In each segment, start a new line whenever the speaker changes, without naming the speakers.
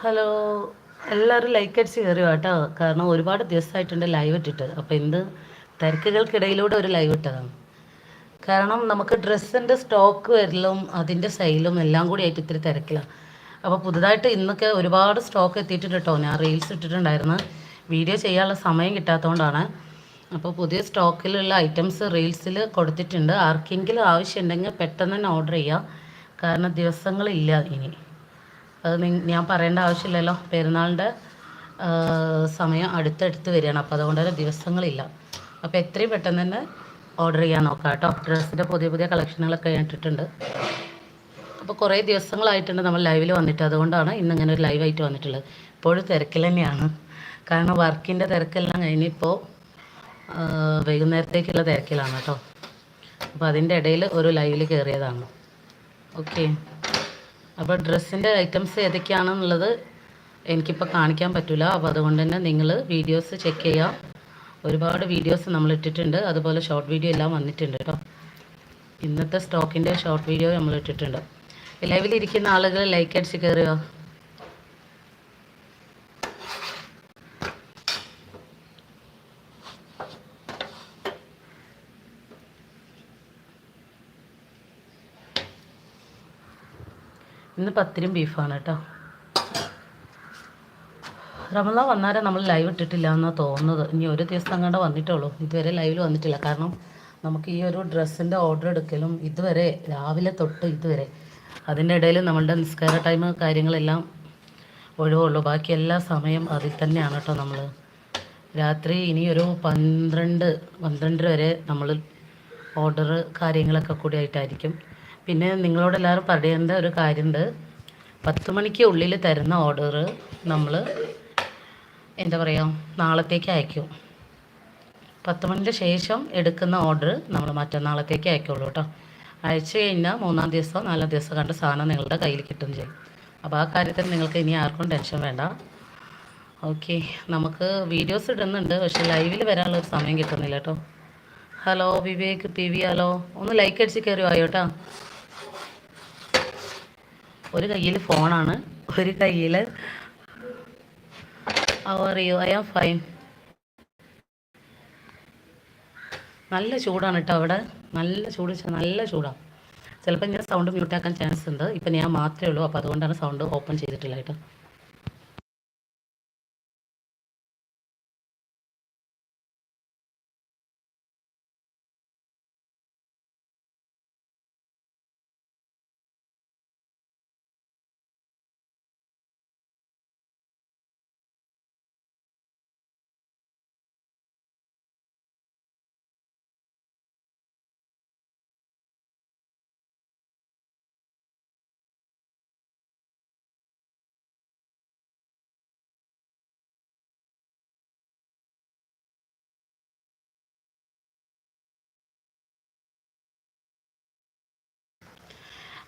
Hello. എല്ലാവരും like അടിച്ച് കയറി കേട്ടോ? കാരണം ഒരുപാട് ദിവസമായിട്ടുണ്ട് ലൈവ് ഇട്ടിട്ട്. അപ്പോൾ എന്ത് തിരക്കുകൾക്കിടയിലൂടെ ഒരു ലൈവ് ഇട്ടതാണ്. കാരണം നമുക്ക് ഡ്രസ്സിന്റെ സ്റ്റോക്ക് വരലും അതിന്റെ സെയിലും എല്ലാം കൂടി ആയിട്ട് ഇത്തിരി തിരക്കിലാണ് അപ്പോൾ പുതുതായിട്ട് ഇന്നൊക്കെ ഒരുപാട് സ്റ്റോക്ക് എത്തിയിട്ടുണ്ട് കേട്ടോ ഞാൻ റീൽസ് ഇട്ടിട്ടുണ്ടായിരുന്നു. വീഡിയോ ചെയ്യാനുള്ള സമയം കിട്ടാത്തതുകൊണ്ടാണ് അപ്പോൾ പുതിയ സ്റ്റോക്കിലുള്ള ഐറ്റംസ് റീൽസിൽ കൊടുത്തിട്ടുണ്ട്. ആർക്കെങ്കിലും ആവശ്യമുണ്ടെങ്കിൽ പെട്ടെന്ന് തന്നെ ഓർഡർ ചെയ്യാം. കാരണം ദിവസങ്ങളില്ല ഇനി. അത് ഞാൻ പറയേണ്ട ആവശ്യമില്ലല്ലോ. പെരുന്നാളിന്റെ സമയം അടുത്തടുത്ത് വരികയാണ്. അപ്പോൾ അതുകൊണ്ട് തന്നെ ദിവസങ്ങളില്ല. അപ്പോൾ എത്രയും പെട്ടെന്ന് തന്നെ ഓർഡർ ചെയ്യാൻ നോക്കാം കേട്ടോ. ഡ്രസ്സിന്റെ പുതിയ പുതിയ കളക്ഷനുകളൊക്കെ ഇട്ടിട്ടുണ്ട്. അപ്പോൾ കുറേ ദിവസങ്ങളായിട്ടുണ്ട് നമ്മൾ ലൈവിൽ വന്നിട്ട്. അതുകൊണ്ടാണ് ഇന്ന് ഇങ്ങനെ ഒരു ലൈവായിട്ട് വന്നിട്ടുള്ളത്. ഇപ്പോഴും തിരക്കിൽ തന്നെയാണ്. കാരണം വർക്കിന്റെ തിരക്കെല്ലാം കഴിഞ്ഞിപ്പോൾ വൈകുന്നേരത്തേക്കുള്ള തിരക്കിലാണ് കേട്ടോ. അപ്പോൾ അതിന്റെ ഇടയിൽ ഒരു ലൈവിൽ കയറിയതാണ് ഓക്കെ അപ്പോൾ ഡ്രസ്സിന്റെ ഐറ്റംസ് ഏതൊക്കെയാണെന്നുള്ളത് എനിക്കിപ്പോൾ കാണിക്കാൻ പറ്റില്ല അപ്പോൾ അതുകൊണ്ട് തന്നെ നിങ്ങൾ വീഡിയോസ് ചെക്ക് ചെയ്യാം. ഒരുപാട് വീഡിയോസ് നമ്മൾ ഇട്ടിട്ടുണ്ട്. അതുപോലെ ഷോർട്ട് വീഡിയോ എല്ലാം വന്നിട്ടുണ്ട് കേട്ടോ ഇന്നത്തെ സ്റ്റോക്കിന്റെ ഷോർട്ട് വീഡിയോ നമ്മൾ ഇട്ടിട്ടുണ്ട്. ലൈവിലിരിക്കുന്ന ആളുകൾ ലൈക്ക് അടിച്ച് കയറുക ഇന്ന് പത്തിരും ബീഫാണ് കേട്ടോ. റമള വന്നാലേ നമ്മൾ ലൈവ് ഇട്ടിട്ടില്ല എന്നാണ് തോന്നുന്നത്. ഇനി ഒരു ദിവസം അങ്ങോട്ട് വന്നിട്ടുള്ളൂ. ഇതുവരെ ലൈവിൽ വന്നിട്ടില്ല. കാരണം നമുക്ക് ഈ ഒരു ഡ്രസ്സിന്റെ ഓർഡർ എടുക്കലും ഇതുവരെ രാവിലെ തൊട്ട് ഇതുവരെ അതിന്റെ ഇടയിൽ നമ്മളുടെ നിസ്കാര ടൈം കാര്യങ്ങളെല്ലാം ഒഴിവുള്ളൂ. ബാക്കി എല്ലാ സമയം അതിൽ തന്നെയാണ് കേട്ടോ നമ്മൾ രാത്രി ഇനി ഒരു പന്ത്രണ്ട് പന്ത്രണ്ടര വരെ നമ്മൾ ഓർഡർ കാര്യങ്ങളൊക്കെ കൂടി ആയിട്ടായിരിക്കും. പിന്നെ നിങ്ങളോട് എല്ലാവരും പറയേണ്ട ഒരു കാര്യമുണ്ട് പത്ത് മണിക്ക് ഉള്ളിൽ തരുന്ന ഓർഡർ നമ്മൾ എന്താ പറയുക നാളത്തേക്ക് അയക്കും. പത്ത് മണിന്റെ ശേഷം എടുക്കുന്ന ഓർഡർ നമ്മൾ മറ്റന്നാളത്തേക്ക് അയക്കുള്ളൂ കേട്ടോ അയച്ചു കഴിഞ്ഞാൽ മൂന്നാം ദിവസം നാലാം ദിവസം കണ്ട് സാധനം നിങ്ങളുടെ കയ്യിൽ കിട്ടും ചെയ്യും. അപ്പോൾ ആ കാര്യത്തിൽ നിങ്ങൾക്ക് ഇനി ആർക്കും ടെൻഷൻ വേണ്ട. ഓക്കെ നമുക്ക് വീഡിയോസ് ഇടുന്നുണ്ട് പക്ഷെ ലൈവിൽ വരാനുള്ള ഒരു സമയം കിട്ടുന്നില്ല കേട്ടോ hello Vivek P V hello. ഒന്ന് ലൈക്ക് അടിച്ച് കയറി വായോ കേട്ടോ ഒരു കയ്യിൽ ഫോണാണ്. ഒരു കയ്യിൽ അറിയോ ഐ ആം ഫൈൻ നല്ല ചൂടാണ് കേട്ടോ അവിടെ. നല്ല ചൂട് നല്ല ചൂടാണ് ചിലപ്പോൾ ഇങ്ങനെ സൗണ്ട് മ്യൂട്ടാക്കാൻ ചാൻസ് ഉണ്ട്. ഇപ്പം ഞാൻ മാത്രമേ ഉള്ളൂ. അപ്പോൾ അതുകൊണ്ടാണ് സൗണ്ട് ഓപ്പൺ ചെയ്തിട്ടില്ല കേട്ടോ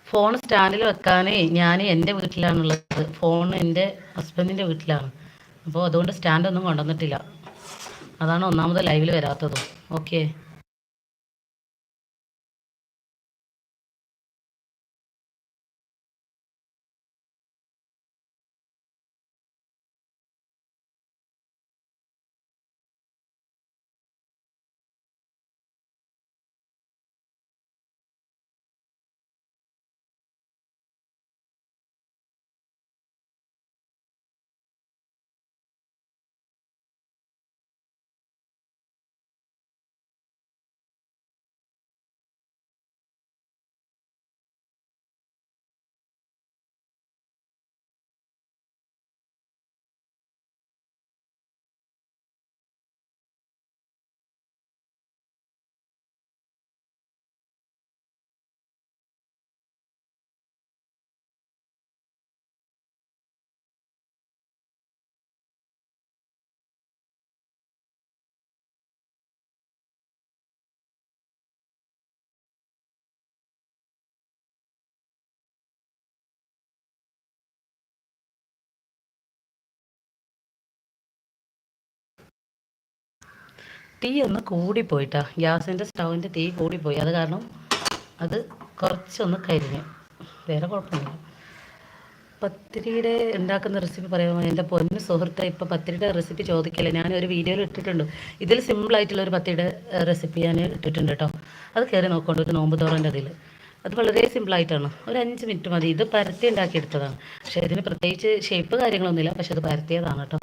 ഫോൺ സ്റ്റാൻഡിൽ വെക്കാനേ ഞാൻ എന്റെ വീട്ടിലാണുള്ളത്. ഫോൺ എന്റെ ഹസ്ബൻഡിന്റെ വീട്ടിലാണ്. അപ്പോൾ അതുകൊണ്ട് സ്റ്റാൻഡൊന്നും കൊണ്ടുവന്നിട്ടില്ല. അതാണ് ഒന്നാമത് ലൈവിൽ വരാത്തതും. ഓക്കെ. തീ ഒന്ന് കൂടിപ്പോയിട്ടാ. ഗ്യാസിന്റെ സ്റ്റൗവിന്റെ തീ കൂടിപ്പോയി. അത് കാരണം അത് കുറച്ചൊന്ന് കരിഞ്ഞു. വേറെ കുഴപ്പമില്ല പത്തിരിയുടെ ഉണ്ടാക്കുന്ന റെസിപ്പി പറയാമോ എന്റെ പൊന്ന് സുഹൃത്തെ ഇപ്പോൾ പത്തിരിയുടെ റെസിപ്പി ചോദിക്കില്ല. ഞാൻ ഒരു വീഡിയോയിൽ ഇട്ടിട്ടുണ്ട്. ഇതിൽ സിമ്പിളായിട്ടുള്ള ഒരു പത്തിരിയുടെ റെസിപ്പി ഞാൻ ഇട്ടിട്ടുണ്ട് കേട്ടോ. അത് കയറി നോക്കൊണ്ട് ഒരു നോമ്പ് തോറന്റെ അതിൽ. അത് വളരെ സിമ്പിളായിട്ടാണ് ഒരു അഞ്ച് മിനിറ്റ് മതി. ഇത് പരത്തി ഉണ്ടാക്കിയെടുത്തതാണ്. പക്ഷേ ഇതിന് പ്രത്യേകിച്ച് ഷേപ്പ് കാര്യങ്ങളൊന്നുമില്ല. പക്ഷെ അത് പരത്തിയതാണ് കേട്ടോ.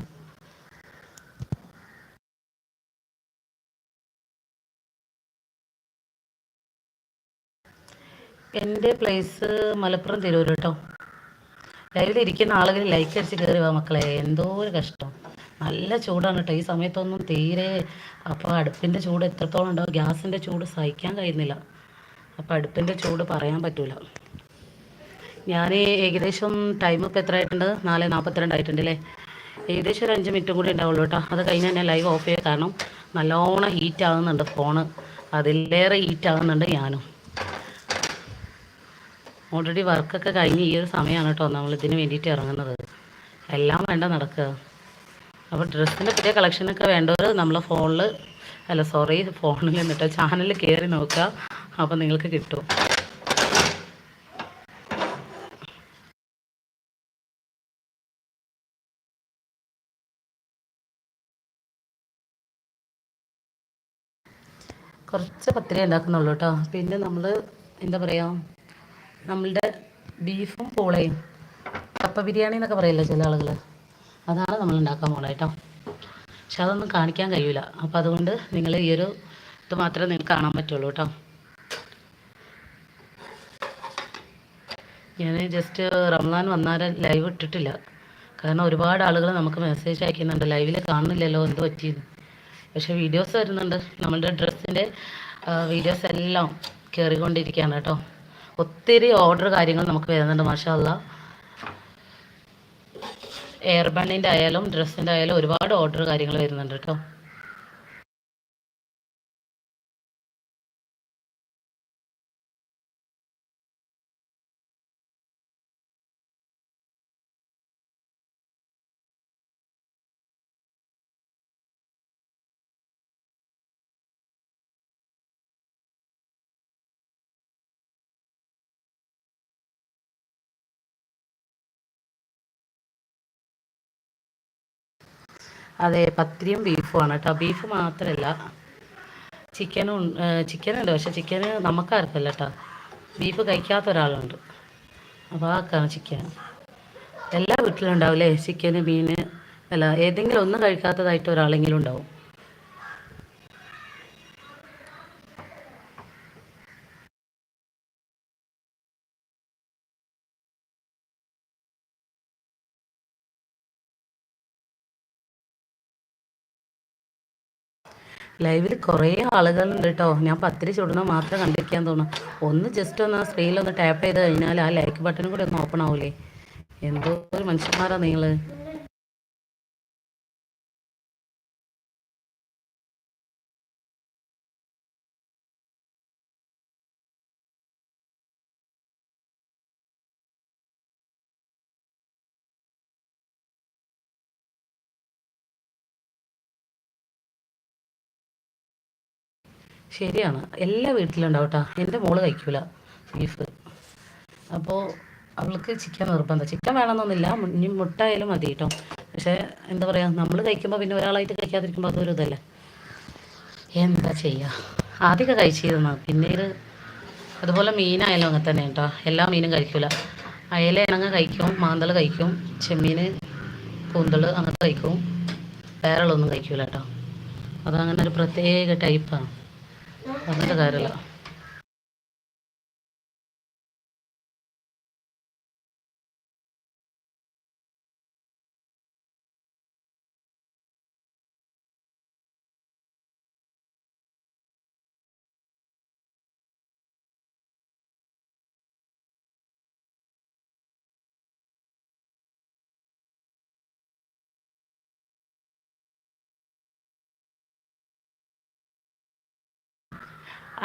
എന്റെ പ്ലേസ് മലപ്പുറം തിരൂർ കേട്ടോ ലൈവിൽ ഇരിക്കുന്ന ആളുകൾ ലൈക്ക് അടിച്ച് കയറി വാ മക്കളെ. എന്തോ ഒരു കഷ്ടം. നല്ല ചൂടാണ് കേട്ടോ ഈ സമയത്തൊന്നും തീരെ അപ്പോൾ അടുപ്പിന്റെ ചൂട് എത്രത്തോളം ഉണ്ടാവും ഗ്യാസിന്റെ ചൂട് സഹിക്കാൻ കഴിയുന്നില്ല. അപ്പോൾ അടുപ്പിന്റെ ചൂട് പറയാൻ പറ്റൂല. ഞാൻ ഏകദേശം ടൈം ഇപ്പോൾ എത്ര ആയിട്ടുണ്ട് നാല് നാൽപ്പത്തിരണ്ട് ആയിട്ടുണ്ട് അല്ലേ ഏകദേശം ഒരു അഞ്ച് മിനിറ്റും കൂടി ഉണ്ടാവുള്ളൂ കേട്ടോ അത് കഴിഞ്ഞാൽ ഞാൻ ലൈവ് ഓഫ് ചെയ്യാം കാരണം നല്ലോണം ഹീറ്റ് ആകുന്നുണ്ട് ഫോണ് അതിലേറെ ഹീറ്റ് ആകുന്നുണ്ട് ഞാനും. ഓൾറെഡി വർക്കൊക്കെ കഴിഞ്ഞ് ഈ ഒരു സമയമാണ് കേട്ടോ നമ്മൾ ഇതിന് വേണ്ടിയിട്ട് ഇറങ്ങുന്നത്. എല്ലാം വേണ്ട നടക്കുക. അപ്പോൾ ഡ്രസ്സിന്റെ പുതിയ കളക്ഷനൊക്കെ വേണ്ടവർ നമ്മളെ ഫോണിൽ അല്ല സോറി ഫോണിൽ നിന്നിട്ട് ചാനലിൽ കയറി നോക്കുക. അപ്പോൾ നിങ്ങൾക്ക് കിട്ടും. കുറച്ച് പത്തിരി ഉണ്ടാക്കുന്നുള്ളൂ കേട്ടോ പിന്നെ നമ്മൾ എന്താ പറയുക നമ്മളുടെ ബീഫും പോളയും കപ്പ ബിരിയാണി എന്നൊക്കെ പറയില്ല ചില ആളുകൾ അതാണ് നമ്മൾ ഉണ്ടാക്കാൻ പോകുന്നത് കേട്ടോ. പക്ഷെ അതൊന്നും കാണിക്കാൻ കഴിയില്ല അപ്പോൾ അതുകൊണ്ട് നിങ്ങൾ ഈ ഒരു ഇത് മാത്രമേ നിങ്ങൾക്ക് കാണാൻ പറ്റുള്ളൂ കേട്ടോ. ഞാൻ ജസ്റ്റ് റംസാൻ വന്നാൽ ലൈവ് ഇട്ടിട്ടില്ല. കാരണം ഒരുപാട് ആളുകൾ നമുക്ക് മെസ്സേജ് അയക്കുന്നുണ്ട്. ലൈവിൽ കാണുന്നില്ലല്ലോ എന്ത് പറ്റിയെന്ന്. പക്ഷെ വീഡിയോസ് വരുന്നുണ്ട്. നമ്മളുടെ ഡ്രസ്സിന്റെ വീഡിയോസ് എല്ലാം കയറിക്കൊണ്ടിരിക്കുകയാണ് കേട്ടോ. ഒത്തിരി ഓർഡർ കാര്യങ്ങൾ നമുക്ക് വരുന്നുണ്ട് മാഷാല്ല എയർബണ്ണിന്റെ ആയാലും ഡ്രസ്സിന്റെ ആയാലും ഒരുപാട് ഓർഡർ കാര്യങ്ങൾ വരുന്നുണ്ട് കേട്ടോ. അതെ പത്തിരിയും ബീഫുമാണ് കേട്ടോ ബീഫ് മാത്രമല്ല ചിക്കനും ചിക്കനുണ്ട് പക്ഷെ ചിക്കന് നമുക്കാർക്കല്ല കേട്ടോ ബീഫ് കഴിക്കാത്ത ഒരാളുണ്ട്. അപ്പോൾ ആക്കാണ് ചിക്കൻ എല്ലാ വീട്ടിലും ഉണ്ടാവില്ലേ ചിക്കന് മീൻ അല്ല ഏതെങ്കിലും ഒന്നും കഴിക്കാത്തതായിട്ട് ഒരാളെങ്കിലും ഉണ്ടാവും. ലൈവിൽ കുറേ ആളുകളുണ്ട് കേട്ടോ ഞാൻ പത്തിരി ചുടുന്ന മാത്രം കണ്ടിരിക്കാൻ തോന്നുന്നു. ഒന്ന് ജസ്റ്റ് ഒന്ന് ആ സ്ക്രീനിലൊന്ന് ടാപ്പ് ചെയ്ത് കഴിഞ്ഞാൽ ആ ലൈക്ക് ബട്ടൺ കൂടി ഒന്ന് ഓപ്പൺ ആവൂലേ? എന്തോ ഒരു മനുഷ്യന്മാരാണ് നിങ്ങൾ ശരിയാണ്. എല്ലാ വീട്ടിലും ഉണ്ടാവും കേട്ടോ എന്റെ മോൾ കഴിക്കൂല ബീഫ് അപ്പോൾ അവൾക്ക് ചിക്കൻ നിർബന്ധം. ചിക്കൻ വേണമെന്നൊന്നുമില്ല. ഇനി മുട്ട ആയാലും മതി കേട്ടോ പക്ഷേ എന്താ പറയുക നമ്മൾ കഴിക്കുമ്പോൾ പിന്നെ ഒരാളായിട്ട് കഴിക്കാതിരിക്കുമ്പോൾ അതൊരു ഇതല്ലേ. എന്താ ചെയ്യുക ആദ്യമൊക്കെ കഴിച്ചിരുന്നു. പിന്നീട് അതുപോലെ മീനായാലും അങ്ങനെ തന്നെ കേട്ടോ എല്ലാ മീനും കഴിക്കൂല. അയല ഇണങ്ങ കഴിക്കും മാന്തൾ കഴിക്കും ചെമ്മീൻ കൂന്തൾ അങ്ങനത്തെ കഴിക്കും. വേറെ ഒന്നും കഴിക്കൂല കേട്ടോ അതങ്ങനെ ഒരു പ്രത്യേക ടൈപ്പാണ് പറഞ്ഞിട്ട് കാര്യമില്ല.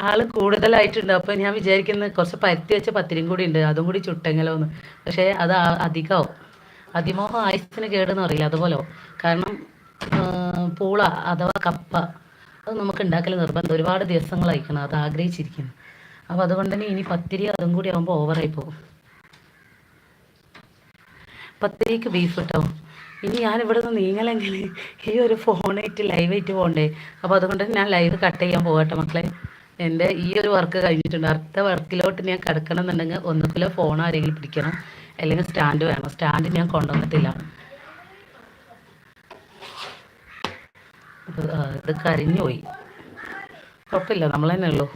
ആൾ കൂടുതലായിട്ടുണ്ട്. അപ്പോൾ ഞാൻ വിചാരിക്കുന്നത് കുറച്ച് പരുത്തി വെച്ച പത്തിരിയും കൂടി ഉണ്ട്. അതും കൂടി ചുട്ടെങ്കിലോ എന്ന് പക്ഷേ അത് അധികമാവും അതിമോഹം ആയുസത്തിന് കേടെന്ന് പറയില്ല അതുപോലെ. കാരണം പൂള അഥവാ കപ്പ അത് നമുക്ക് ഉണ്ടാക്കൽ നിർബന്ധം. ഒരുപാട് ദിവസങ്ങൾ അയക്കണം അത് ആഗ്രഹിച്ചിരിക്കുന്നു. അപ്പോൾ അതുകൊണ്ട് തന്നെ ഇനി പത്തിരി അതും കൂടി ആകുമ്പോൾ ഓവറായി പോകും. പത്തിരിക്ക് ബീഫ് കേട്ടോ ഇനി ഞാൻ ഇവിടെ നീങ്ങലെങ്കിൽ ഈ ഒരു ഫോണായിട്ട് ലൈവായിട്ട് പോകണ്ടേ അപ്പോൾ അതുകൊണ്ട് ഞാൻ ലൈവ് കട്ട് ചെയ്യാൻ പോകട്ടെ മക്കളെ. എന്റെ ഈ ഒരു വർക്ക് കഴിഞ്ഞിട്ടുണ്ട്. അടുത്ത വർക്കിലോട്ട് ഞാൻ കിടക്കണം എന്നുണ്ടെങ്കിൽ ഒന്നുകിലോ ഫോൺ ആരെങ്കിലും പിടിക്കണം. അല്ലെങ്കിൽ സ്റ്റാൻഡ് വേണം. സ്റ്റാൻഡ് ഞാൻ കൊണ്ടുവന്നിട്ടില്ല. ഇത് കരിഞ്ഞു പോയി. കുഴപ്പമില്ല. നമ്മൾ തന്നെ ഉള്ളൂ.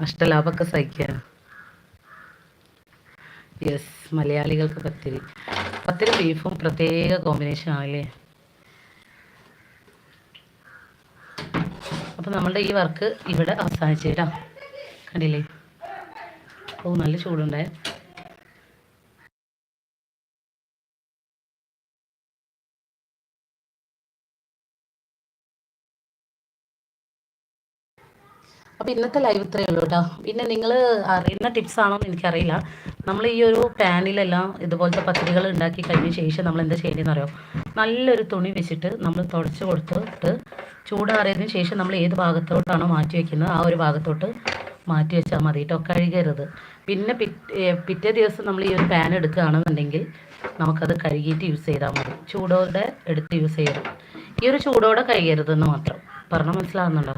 നഷ്ടലാഭമൊക്കെ സഹിക്കാൻ യെസ് മലയാളികൾക്ക് പത്തിരി. പത്തിരി ബീഫും പ്രത്യേക കോമ്പിനേഷൻ ആണല്ലേ? അപ്പം നമ്മളുടെ ഈ വർക്ക് ഇവിടെ അവസാനിച്ചു കേട്ടോ. കണ്ടില്ലേ? ഓ നല്ല ചൂടുണ്ടായേ. അപ്പോൾ ഇന്നത്തെ ലൈവ് ഇത്രയേ ഉള്ളൂ കേട്ടോ പിന്നെ നിങ്ങൾ അറിയുന്ന ടിപ്സ് ആണോ എന്ന് എനിക്കറിയില്ല. നമ്മൾ ഈ ഒരു പാനിലെല്ലാം ഇതുപോലത്തെ പത്രികൾ ഉണ്ടാക്കി കഴിഞ്ഞ ശേഷം നമ്മൾ എന്താ ചെയ്യേണ്ടതെന്ന് അറിയോ? നല്ലൊരു തുണി വെച്ചിട്ട് നമ്മൾ തുടച്ച് കൊടുത്തിട്ട് ചൂടാറിയതിന് ശേഷം നമ്മൾ ഏത് ഭാഗത്തോട്ടാണോ മാറ്റി വയ്ക്കുന്നത് ആ ഒരു ഭാഗത്തോട്ട് മാറ്റി വെച്ചാൽ മതി കേട്ടോ കഴുകരുത്. പിന്നെ പിറ്റേ ദിവസം നമ്മൾ ഈ ഒരു പാൻ എടുക്കുകയാണെന്നുണ്ടെങ്കിൽ നമുക്കത് കഴുകിയിട്ട് യൂസ് ചെയ്താൽ മതി. ചൂടോടെ എടുത്ത് യൂസ് ചെയ്യരുത്. ഈ ഒരു ചൂടോടെ കഴുകരുതെന്ന് മാത്രം. പറഞ്ഞാൽ മനസ്സിലാകുന്നുണ്ടോ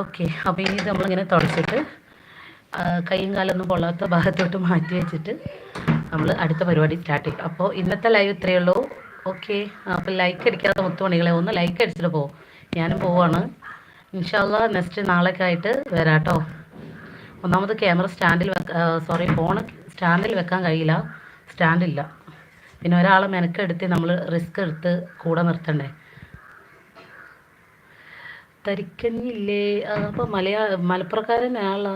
ഓക്കെ അപ്പോൾ ഇനി നമ്മളിങ്ങനെ തുടച്ചിട്ട് കൈയും കാലൊന്നും കൊള്ളാത്ത ഭാഗത്തോട്ട് മാറ്റി വെച്ചിട്ട് നമ്മൾ അടുത്ത പരിപാടി സ്റ്റാർട്ട് ചെയ്യും. അപ്പോൾ ഇന്നത്തെ ലൈവ് ഇത്രയേ ഉള്ളൂ. ഓക്കെ അപ്പോൾ ലൈക്ക് അടിക്കാത്ത മുത്തുമണികളെ ഒന്ന് ലൈക്ക് അടിച്ചിട്ട് പോകും ഞാനും പോവാണ്. ഇൻഷാല്ല നെക്സ്റ്റ് നാളൊക്കെ ആയിട്ട് വരാം കേട്ടോ ഒന്നാമത് ക്യാമറ സ്റ്റാൻഡിൽ സോറി ഫോൺ സ്റ്റാൻഡിൽ വെക്കാൻ കഴിയില്ല. സ്റ്റാൻഡില്ല പിന്നെ ഒരാളെ മെനക്കെടുത്ത് നമ്മൾ റിസ്ക് എടുത്ത് കൂടെ നിർത്തണ്ടേ? തരിക്കഞ്ഞില്ലേ? അപ്പോൾ മലയാള മലപ്പുറക്കാരനാളാ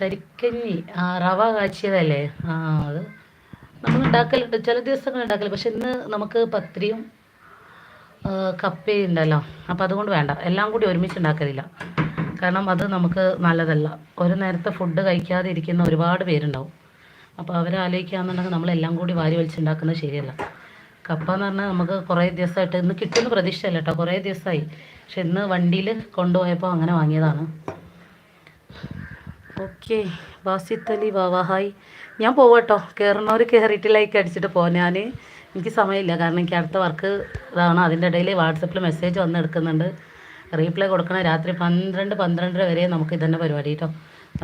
തരിക്കഞ്ഞി. ആ റവ കാച്ചിയതല്ലേ? ആ അത് നമ്മൾ ഉണ്ടാക്കലുണ്ട്. ചില ദിവസങ്ങൾ ഉണ്ടാക്കൽ. പക്ഷെ ഇന്ന് നമുക്ക് പത്രിയും കപ്പയും ഉണ്ടല്ലോ. അപ്പോൾ അതുകൊണ്ട് വേണ്ട. എല്ലാം കൂടി ഒരുമിച്ച് ഉണ്ടാക്കലില്ല. കാരണം അത് നമുക്ക് നല്ലതല്ല. ഒരു നേരത്തെ ഫുഡ് കഴിക്കാതെ ഇരിക്കുന്ന ഒരുപാട് പേരുണ്ടാവും. അപ്പോൾ അവരെ ആലോചിക്കുകയാണെന്നുണ്ടെങ്കിൽ നമ്മളെല്ലാം കൂടി വാരി വലിച്ചുണ്ടാക്കുന്നത് ശരിയല്ല. കപ്പ എന്ന് പറഞ്ഞാൽ നമുക്ക് കുറേ ദിവസമായിട്ട് ഇന്ന് കിട്ടുന്ന പ്രതീക്ഷയല്ല കേട്ടോ കുറേ ദിവസമായി പക്ഷെ ഇന്ന് വണ്ടിയിൽ കൊണ്ടുപോയപ്പോൾ അങ്ങനെ വാങ്ങിയതാണ്. ഓക്കെ. വാസിത്തലി വാവാ ഹായ്. ഞാൻ പോവാട്ടോ. കയറുന്നവർ കയറിയിട്ട് ലൈക്ക് അടിച്ചിട്ട് പോകാം ഞാൻ എനിക്ക് സമയമില്ല. കാരണം എനിക്ക് അടുത്ത വർക്ക് ഇതാണ്. അതിന്റെ ഇടയിൽ വാട്സപ്പിൽ മെസ്സേജ് വന്ന് എടുക്കുന്നുണ്ട്. റീപ്ലൈ കൊടുക്കണം രാത്രി പന്ത്രണ്ട് പന്ത്രണ്ടര വരെ നമുക്ക് ഇതന്നെ പരിപാടി കേട്ടോ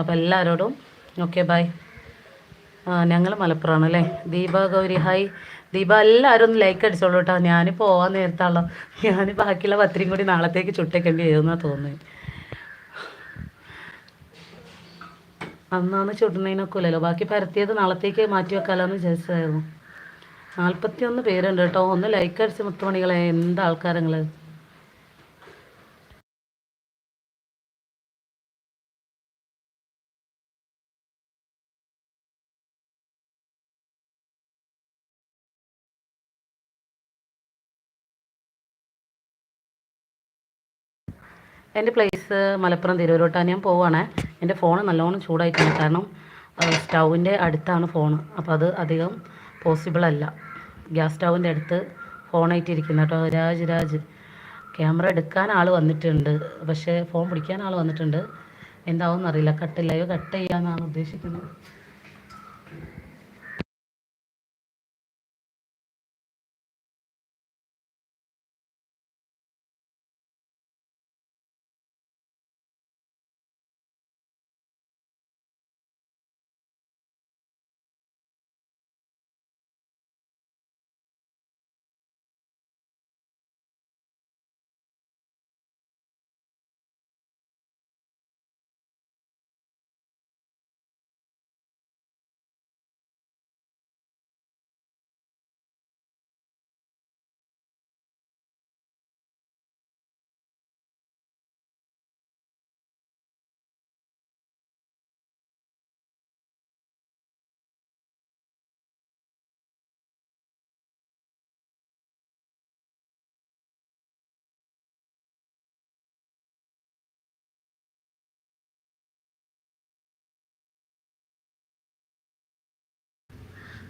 അപ്പോൾ എല്ലാവരോടും ഓക്കെ ബൈ ഞങ്ങൾ മലപ്പുറമാണ് അല്ലേ ദീപ ഗൗരി ഹായ്. ദീപ എല്ലാവരും ഒന്ന് ലൈക്ക് അടിച്ചോളൂ കേട്ടോ ഞാൻ പോവാൻ നേരത്താണല്ലോ. ഞാൻ ബാക്കിയുള്ള പത്രയും കൂടി നാളത്തേക്ക് ചുട്ടേക്കേണ്ടി വരുമെന്നാണ് തോന്നുന്നത് അന്നാന്ന് ചുടുന്നതിനൊക്കില്ലല്ലോ ബാക്കി പരത്തിയത് നാളത്തേക്ക് മാറ്റി വെക്കാമല്ലോ വിചാരിച്ചതായിരുന്നു. നാൽപ്പത്തി ഒന്ന് പേരുണ്ട് കേട്ടോ ഒന്ന് ലൈക്ക് അടിച്ച് മുത്തുമണികളെ. എന്താ ആൾക്കാരങ്ങൾ എന്റെ പ്ലേസ് മലപ്പുറം തിരൂരോട്ടാണ് ഞാൻ പോവുകയാണ് എന്റെ ഫോൺ നല്ലോണം ചൂടായിട്ടുണ്ട് കാരണം സ്റ്റൗവിന്റെ അടുത്താണ് ഫോൺ അപ്പോൾ അത് അധികം പോസിബിൾ അല്ല. ഗ്യാസ് സ്റ്റൗവിന്റെ അടുത്ത് ഫോണായിട്ടിരിക്കുന്നു കേട്ടോ. രാജ് രാജ്. ക്യാമറ എടുക്കാൻ ആൾ വന്നിട്ടുണ്ട്. പക്ഷേ ഫോൺ പിടിക്കാൻ ആൾ വന്നിട്ടുണ്ട്. എന്താവും എന്നറിയില്ല കട്ടില്ലയോ കട്ട് ചെയ്യാമെന്നാണ് ഉദ്ദേശിക്കുന്നത്.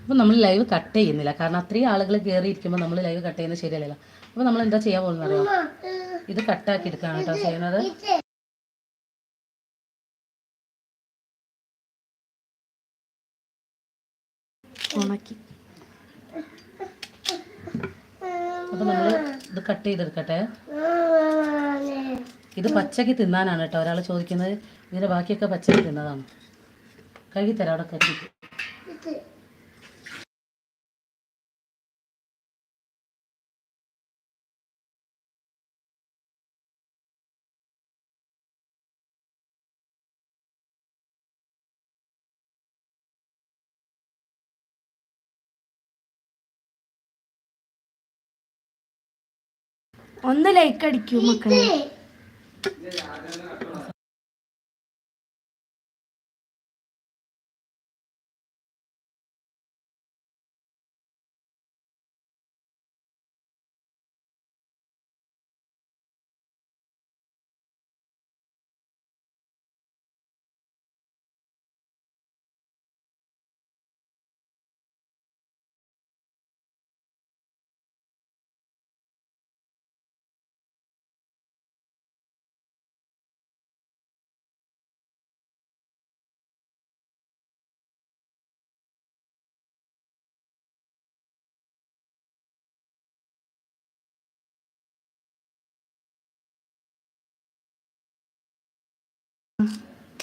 അപ്പോൾ നമ്മൾ ലൈവ് കട്ട് ചെയ്യുന്നില്ല. കാരണം അത്രയും ആളുകൾ കയറിയിരിക്കുമ്പോൾ നമ്മൾ ലൈവ് കട്ട് ചെയ്യുന്നത് ശരിയല്ലല്ലോ. അപ്പോൾ നമ്മൾ എന്താ ചെയ്യാൻ പോകുന്നത് അറിയാം? ഇത് കട്ടാക്കി എടുക്കുകയാണ് കേട്ടോ ചെയ്യുന്നത്. ഉണക്കി. അപ്പോൾ നമ്മൾ ഇത് കട്ട് ചെയ്തെടുക്കട്ടെ. ഇത് പച്ചക്ക് തിന്നാനാണ് കേട്ടോ ഒരാൾ ചോദിക്കുന്നത്. ഇതിന്റെ ബാക്കിയൊക്കെ പച്ചക്ക് തിന്നതാണ്. കഴുകി തരാം അവിടെ കറ്റിട്ട്
ഒന്ന് ലൈക്ക് അടിക്കൂ മക്കളെ.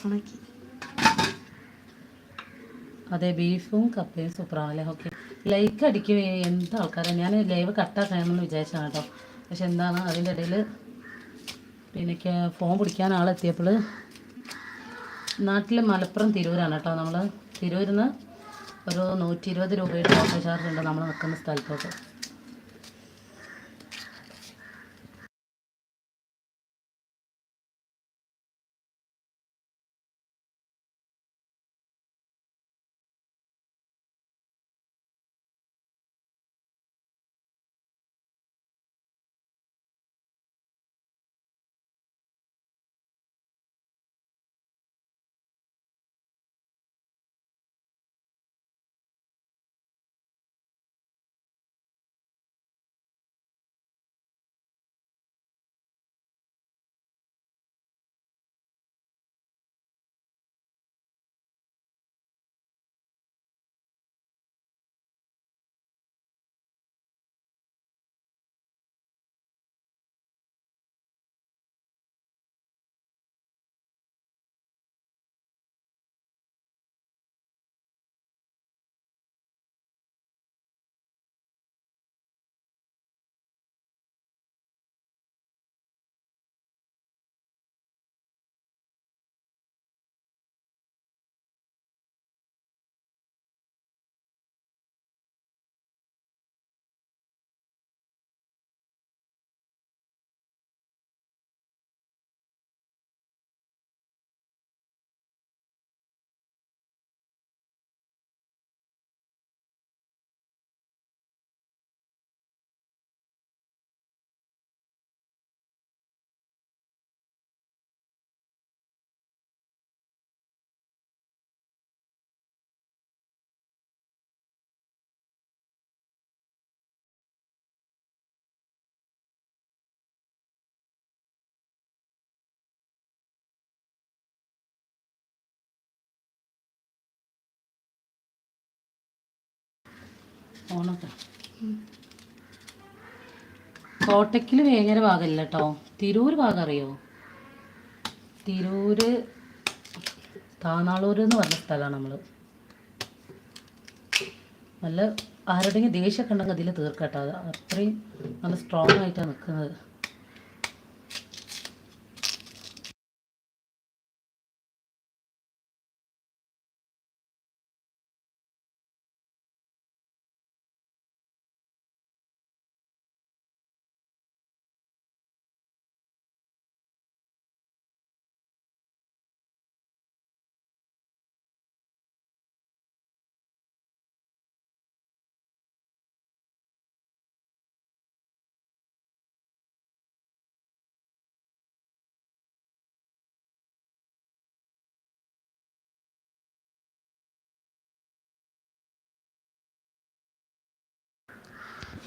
ഉണക്കി
അതെ ബീഫും കപ്പയും സൂപ്പറാണല്ലേ? ഓക്കെ. ലൈക്ക് അടിക്കുക എന്ത് ആൾക്കാരാണ് ഞാൻ ലൈവ് കട്ടാക്കണമെന്ന് വിചാരിച്ചാണ് കേട്ടോ. പക്ഷെ എന്താണ് അതിന്റെ ഇടയിൽ പിന്നെ ഫോൺ പിടിക്കാൻ ആളെത്തിയപ്പോൾ നാട്ടിൽ മലപ്പുറം തിരൂരാണ് കേട്ടോ നമ്മൾ തിരൂരിൽ നിന്ന് ഒരു നൂറ്റി ഇരുപത് രൂപയുടെ ഓട്ടോ ചാർജ് ഉണ്ട് നമ്മൾ നിൽക്കുന്ന സ്ഥലത്തോട്ട്. ഓണൊക്കെ. കോട്ടയ്ക്കൽ വേങ്ങര ഭാഗമല്ല കേട്ടോ തിരൂർ ഭാഗം അറിയോ? തിരൂര് താനാളൂർ എന്ന് പറഞ്ഞ സ്ഥലമാണ് നമ്മൾ നല്ല ആരുടെയും ദേഷ്യമൊക്കെ ഉണ്ടെങ്കിൽ അതിൽ തീർക്കട്ടോ. അത് അത്രയും നല്ല സ്ട്രോങ് ആയിട്ടാണ് നിൽക്കുന്നത്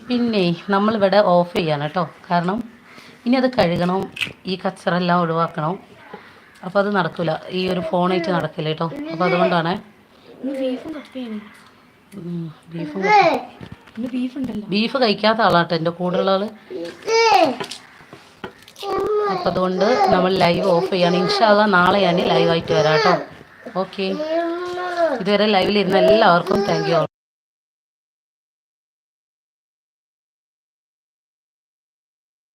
പിന്നെ നമ്മളിവിടെ ഓഫ് ചെയ്യാണ് കേട്ടോ. കാരണം ഇനി അത് കഴുകണം ഈ കച്ചറെല്ലാം ഒഴിവാക്കണം. അപ്പോൾ അത് നടക്കില്ല ഈ ഒരു ഫോണായിട്ട് നടക്കില്ല കേട്ടോ. അപ്പോൾ അതുകൊണ്ടാണ്
ബീഫ്
കഴിക്കാത്ത ആളാട്ടോ എന്റെ കൂടെയുള്ള ആൾ അപ്പം അതുകൊണ്ട് നമ്മൾ ലൈവ് ഓഫ് ചെയ്യാണ്. ഇൻഷാല്ല നാളെ ഞാൻ ലൈവായിട്ട് വരാം കേട്ടോ. ഓക്കെ ഇതുവരെ ലൈവിലിരുന്ന എല്ലാവർക്കും താങ്ക് യു